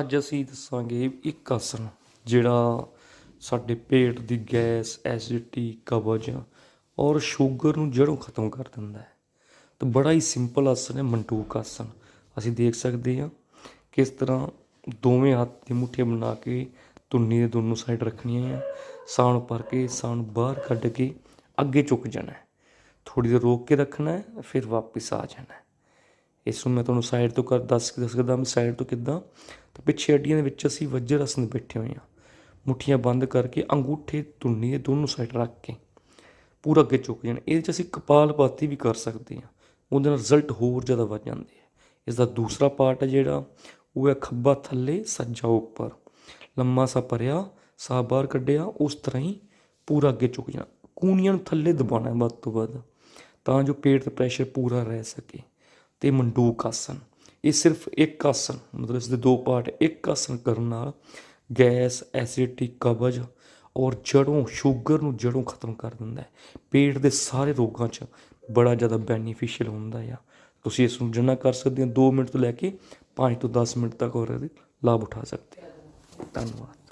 ਅੱਜ ਅਸੀਂ ਦੱਸਾਂਗੇ ਇੱਕ ਆਸਨ ਜਿਹੜਾ ਸਾਡੇ ਪੇਟ ਦੀ ਗੈਸ, ਐਸਿਡਿਟੀ, ਕਬਜ਼ ਔਰ ਸ਼ੂਗਰ ਨੂੰ ਜੜੋਂ ਖਤਮ ਕਰ ਦਿੰਦਾ ਹੈ। ਤਾਂ ਬੜਾ ਹੀ ਸਿੰਪਲ ਆਸਨ ਹੈ ਮੰਡੂਕ ਆਸਨ ਅਸੀਂ ਦੇਖ ਸਕਦੇ ਹਾਂ ਕਿਸ ਤਰ੍ਹਾਂ ਦੋਵੇਂ ਹੱਥ ਦੀ ਮੁੱਠੀਆਂ ਬਣਾ ਕੇ ਤੁੰਨੀ ਦੇ ਦੋਨੋਂ ਸਾਈਡ ਰੱਖਣੀਆਂ ਆ। ਸਾਹ ਭਰ ਕੇ ਸਾਹ ਬਾਹਰ ਕੱਢ ਕੇ ਅੱਗੇ ਝੁਕ ਜਾਣਾ ਹੈ। ਥੋੜੀ ਦੇਰ ਰੋਕ ਕੇ ਰੱਖਣਾ ਹੈ, ਫਿਰ ਵਾਪਸ ਆ ਜਾਣਾ ਇਸ ਨੂੰ ਮੈਂ ਤੁਹਾਨੂੰ ਸਾਈਡ ਤੋਂ ਕਰ, ਦੱਸ ਦੱਸ ਸਕਦਾ ਮੈਂ ਸਾਈਡ ਤੋਂ ਕਿੱਦਾਂ। ਤੇ ਪਿੱਛੇ ਅੱਡੀਆਂ ਦੇ ਵਿੱਚ ਅਸੀਂ ਵਜਰ ਆਸਨ ਬੈਠੇ ਹੋਏ ਹਾਂ। ਮੁੱਠੀਆਂ ਬੰਦ ਕਰਕੇ ਅੰਗੂਠੇ ਤੁੰਨੀ ਦੇ ਦੋਨੋਂ ਸਾਈਡ ਰੱਖ ਕੇ ਪੂਰਾ ਅੱਗੇ ਚੁੱਕ ਜਾਣ। ਇਹਦੇ ਚ ਅਸੀਂ ਕਪਾਲਪਾਤੀ ਵੀ ਕਰ ਸਕਦੇ ਹਾਂ। ਉਹਦੇ ਨਾਲ ਰਿਜ਼ਲਟ ਹੋਰ ਜ਼ਿਆਦਾ ਵੱਧ ਜਾਂਦੇ ਹੈ ਇਸ ਦਾ ਦੂਸਰਾ ਪਾਰਟ ਹੈ ਜਿਹੜਾ, ਉਹ ਹੈ ਖੱਬਾ ਥੱਲੇ ਸੱਜਾ ਉੱਪਰ। ਲੰਮਾ ਸਾ ਭਰਿਆ ਸਾਹ ਬਾਹਰ ਕੱਢਿਆ, ਉਸ ਤਰ੍ਹਾਂ ਹੀ ਪੂਰਾ ਅੱਗੇ ਚੁੱਕ ਜਾਣਾ। ਕੂਣੀਆਂ ਨੂੰ ਥੱਲੇ ਦਬਾਉਣਾ ਵੱਧ ਤੋਂ ਵੱਧ, ਤਾਂ ਜੋ ਪੇਟ ਦਾ ਪ੍ਰੈਸ਼ਰ ਪੂਰਾ ਰਹਿ ਸਕੇ। ਤੇ ਮੰਡੂਕ ਆਸਨ ਇਹ ਸਿਰਫ ਇੱਕ ਆਸਨ ਮਤਲਬ ਇਸ ਦੇ ਦੋ ਪਾਰਟ, ਇੱਕ ਆਸਨ ਕਰਨ ਨਾਲ ਗੈਸ, ਐਸਿਡਿਟੀ, ਕਬਜ਼ ਔਰ ਜੜੋਂ ਸ਼ੂਗਰ ਨੂੰ ਜੜੋਂ ਖਤਮ ਕਰ ਦਿੰਦਾ ਹੈ। ਪੇਟ ਦੇ ਸਾਰੇ ਰੋਗਾਂ 'ਚ ਬੜਾ ਜ਼ਿਆਦਾ ਬੈਨੀਫੀਸ਼ੀਅਲ ਹੁੰਦਾ ਆ। ਤੁਸੀਂ ਇਸ ਨੂੰ ਜਿੰਨਾ ਕਰ ਸਕਦੇ ਹੋ 2 ਮਿੰਟ ਤੋਂ ਲੈ ਕੇ 5 ਤੋਂ 10 ਮਿੰਟ ਤੱਕ ਹੋਰ ਇਹਦੇ ਲਾਭ ਉਠਾ ਸਕਦੇ ਹੋ। ਧੰਨਵਾਦ।